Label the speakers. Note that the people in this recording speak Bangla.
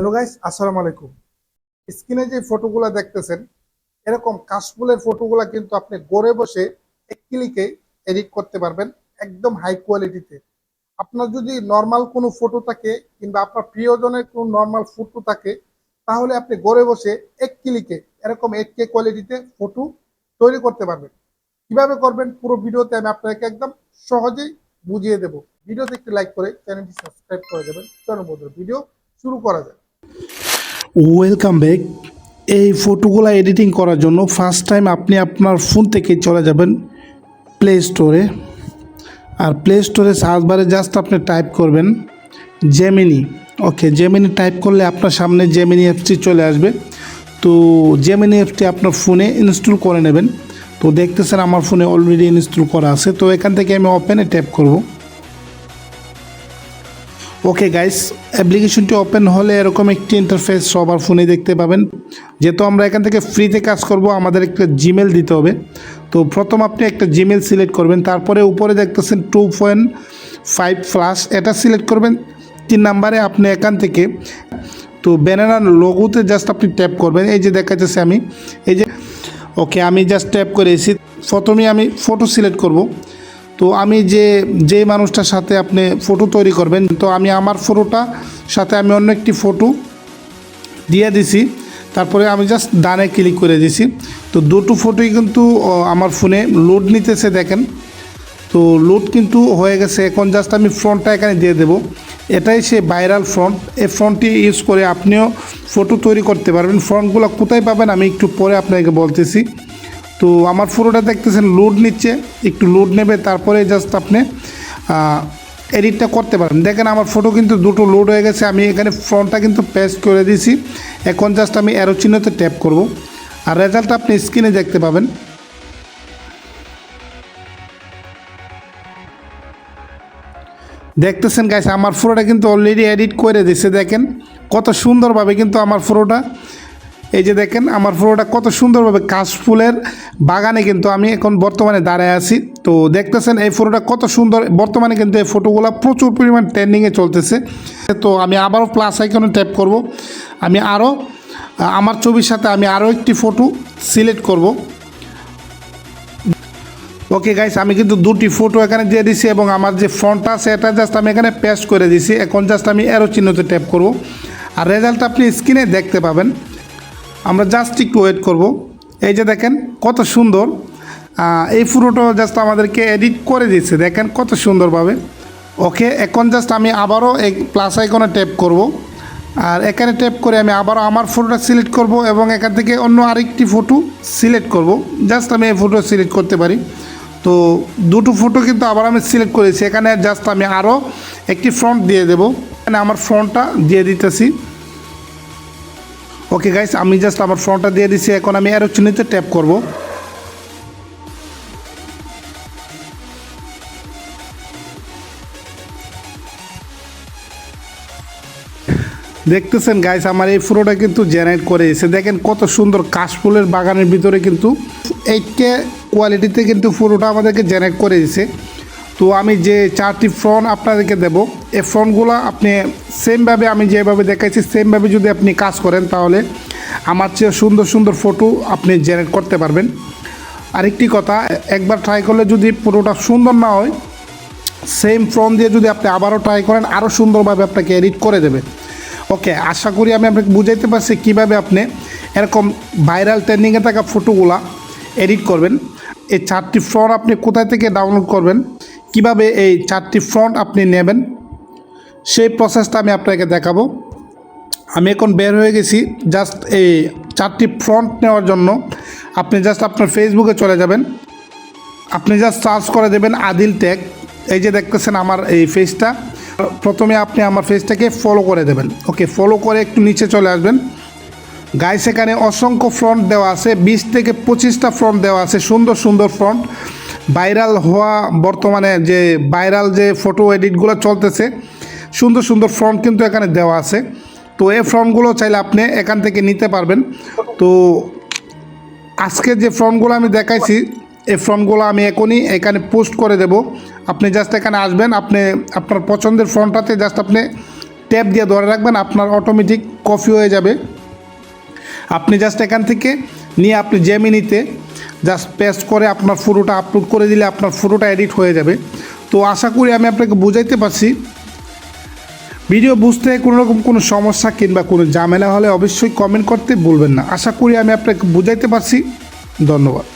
Speaker 1: হ্যালো গাইস আসসালামু আলাইকুম স্ক্রিনে যে ফটোগুলো দেখতেছেন, এরকম কাশফুলের ফটোগুলো কিন্তু আপনি গড়ে বসে এক ক্লিকে এডিট করতে পারবেন একদম হাই কোয়ালিটিতে আপনার যদি নর্মাল কোনো ফটো থাকে কিংবা আপনার প্রিয়জনের কোনো নর্মাল ফটো থাকে, তাহলে আপনি গড়ে বসে এক ক্লিকে এরকম এক কে কোয়ালিটিতে ফটো তৈরি করতে পারবেন। কীভাবে করবেন পুরো ভিডিওতে আমি আপনাকে একদম সহজেই বুঝিয়ে দেব। ভিডিওতে একটি লাইক করে চ্যানেলটি সাবস্ক্রাইব করে দেবেন। বন্ধুরা, ভিডিও শুরু করা যাক।
Speaker 2: ওয়েলকাম ব্যাক এই ফটোগুলো এডিটিং করার জন্য ফার্স্ট টাইম আপনি আপনার ফোন থেকে চলে যাবেন প্লে স্টোরে আর প্লে স্টোরে সার্চ বারে জাস্ট আপনি টাইপ করবেন জেমিনি ওকে জেমিনি টাইপ করলে আপনার সামনে জেমিনি অ্যাপসটি চলে আসবে। তো জেমিনি অ্যাপসটি আপনার ফোনে ইনস্টল করে নেবেন। তো দেখতেছেন আমার ফোনে অলরেডি ইনস্টল করা আছে। তো এখান থেকে আমি ওপেনে ট্যাপ করব। ওকে গাইস অ্যাপ্লিকেশনটি ওপেন হলে এরকম একটি ইন্টারফেস সবার ফোনে দেখতে পাবেন। যেহেতু আমরা এখান থেকে ফ্রিতে কাজ করব, আমাদের একটা জিমেল দিতে হবে। তো প্রথম আপনি একটা জিমেল সিলেক্ট করবেন, তারপরে উপরে দেখতেছেন টু পয়েন্ট ফাইভ ফ্লাশ এটা সিলেক্ট করবেন। তিন নাম্বারে আপনি এখান থেকে তো ব্যানার লোগোতে জাস্ট আপনি ট্যাপ করবেন। এই যে দেখাচ্ছে আমি। এই যে ওকে আমি জাস্ট ট্যাপ করে এসেছি প্রথমে আমি ফটো সিলেক্ট করব। তো আমি যে যে মানুষটার সাথে আপনি ফটো তৈরি করবেন, তো আমি আমার ফটোটা সাথে আমি অন্য একটি ফটো দিয়ে দিছি। তারপরে আমি জাস্ট ডানে ক্লিক করে দিছি। তো দুটো ফটোই কিন্তু আমার ফোনে লোড নিতেছে দেখেন। তো লোড কিন্তু হয়ে গেছে। এখন জাস্ট আমি ফ্রন্টটা এখানে দিয়ে দেবো। এটাই সে ভাইরাল ফ্রন্ট এই ফ্রন্টটি ইউজ করে আপনিও ফটো তৈরি করতে পারবেন। ফ্রন্টগুলো কোথায় পাবেন আমি একটু পরে আপনাকে বলতেছি। তো আমার ফটোটা দেখতেছেন লোড নিচ্ছে, একটু লোড নেবে, তারপরে জাস্ট আপনি এডিটটা করতে পারেন। দেখেন আমার ফটো কিন্তু দুটো লোড হয়ে গেছে, আমি এখানে ফ্রন্টটা কিন্তু পেস্ট করে দিয়েছি। এখন জাস্ট আমি অ্যারো চিহ্নতে ট্যাপ করব। আর রেজাল্ট আপনি স্ক্রিনে দেখতে পাবেন। দেখতেছেন গাইস আমার ফটোটা কিন্তু অলরেডি এডিট করে দিছে দেখেন। কত সুন্দরভাবে কিন্তু আমার ফটোটা এই যে দেখেন, আমার ফটোটা কত সুন্দরভাবে কাশফুলের বাগানে কিন্তু আমি এখন বর্তমানে দাঁড়ায় আছি। তো দেখতেছেন, এই ফটোটা কত সুন্দর। বর্তমানে কিন্তু এই ফটোগুলো প্রচুর পরিমাণ ট্রেন্ডিংয়ে চলতেছে। তো আমি আবারও প্লাস আইকনে ট্যাপ করব। আমি আরও আমার ছবির সাথে আমি আরও একটি ফটো সিলেক্ট করব। ওকে গাইস আমি কিন্তু দুটি ফটো এখানে দিয়ে দিছি এবং আমার যে আছে, এটা জাস্ট আমি এখানে পেস্ট করে দিছি। এখন জাস্ট আমি অ্যারো চিহ্নতে ট্যাপ করব। আর রেজাল্ট আপনি স্ক্রিনে দেখতে পাবেন। আমরা জাস্ট একটু ওয়েট করব। এই যে দেখেন, কত সুন্দর। এই ফটোটা জাস্ট আমাদেরকে এডিট করে দিচ্ছে দেখেন কত সুন্দরভাবে। ওকে এখন জাস্ট আমি আবারও এই প্লাস আইকনে ট্যাপ করব। আর এখানে ট্যাপ করে আমি আবারও আমার ফটোটা সিলেক্ট করব এবং এখান থেকে অন্য আরেকটি ফটো সিলেক্ট করব। জাস্ট আমি এই ফটো সিলেক্ট করতে পারি। তো দুটো ফটো কিন্তু আবার আমি সিলেক্ট করেছি। এখানে জাস্ট আমি আরও একটি ফ্রন্ট দিয়ে দেবো। এখানে আমার ফ্রন্টটা দিয়ে দিতেছি। ওকে গাইস আমি জাস্ট আমার ফ্রন্টটা দিয়ে দিচ্ছি এখন আমি অ্যারো চিহ্নিতে ট্যাপ করব। দেখতেছেন গাইস আমার এই ফটোটা কিন্তু জেনারেট করে এসে দেখেন কত সুন্দর কাশফুলের বাগানের ভিতরে কিন্তু এইট কে কোয়ালিটিতে কিন্তু ফটোটা আমাদেরকে জেনারেট করে দিছে তো আমি যে চারটি ফ্রন্ট আপনাদেরকে দেব, এই ফ্রন্টগুলো আপনি সেমভাবে আমি যেভাবে দেখাইছি সেমভাবে যদি আপনি কাজ করেন তাহলে আমার চেয়ে সুন্দর সুন্দর ফটো আপনি জেনারেট করতে পারবেন। আরেকটি কথা, একবার ট্রাই করলে যদি পুরোটা সুন্দর না হয় সেম ফ্রন্ট দিয়ে যদি আপনি আবারও ট্রাই করেন, আরও সুন্দরভাবে আপনাকে এডিট করে দেবে। ওকে আশা করি আমি আপনাকে বুঝাইতে পারছি কীভাবে আপনি এরকম ভাইরাল ট্রেন্ডিংয়ে থাকা ফটোগুলা এডিট করবেন। এই চারটি ফ্রন্ট আপনি কোথায় থেকে ডাউনলোড করবেন? কীভাবে এই চারটি ফ্রন্ট আপনি নেবেন, সেই প্রসেসটা আমি আপনাকে দেখাবো। আমি এখন বের হয়ে গেছি জাস্ট এই চারটি ফ্রন্ট নেওয়ার জন্য। আপনি জাস্ট আপনার ফেসবুকে চলে যাবেন। আপনি জাস্ট সার্চ করে দেবেন আদিল ট্যাগ এই যে দেখতেছেন আমার এই ফেসটা প্রথমে আপনি আমার ফেসটাকে ফলো করে দেবেন। ওকে ফলো করে একটু নিচে চলে আসবেন। গাইস এখানে অসংখ্য ফ্রন্ট দেওয়া আছে। বিশ থেকে পঁচিশটা ফ্রন্ট দেওয়া আছে। সুন্দর সুন্দর ফ্রন্ট ভাইরাল হওয়া বর্তমানে যে ভাইরাল যে ফটো এডিটগুলো চলতেছে, সুন্দর সুন্দর ফ্রন্ট কিন্তু এখানে দেওয়া আছে। তো এই ফ্রন্টগুলো চাইলে আপনি এখান থেকে নিতে পারবেন। তো আজকে যে ফর্মগুলো আমি দেখাইছি, এই ফর্মগুলো আমি এখনই এখানে পোস্ট করে দেব। আপনি জাস্ট এখানে আসবেন, আপনি আপনার পছন্দের ফর্মটাতে জাস্ট আপনি ট্যাপ দিয়ে ধরে রাখবেন, আপনার অটোমেটিক কপি হয়ে যাবে। আপনি জাস্ট এখান থেকে নিয়ে আপনি জেমিনিতে জাস্ট পেস্ট করে আপনার ফটোটা আপলোড করে দিলে আপনার ফটোটা এডিট হয়ে যাবে। তো আশা করি আমি আপনাকে বুঝাইতে পারছি। ভিডিও বুঝতে কোনো রকম কোনো সমস্যা কিংবা কোনো ঝামেলা হলে অবশ্যই কমেন্ট করতে বলবেন না। আশা করি আমি আপনাকে বুঝাইতে পারছি। ধন্যবাদ।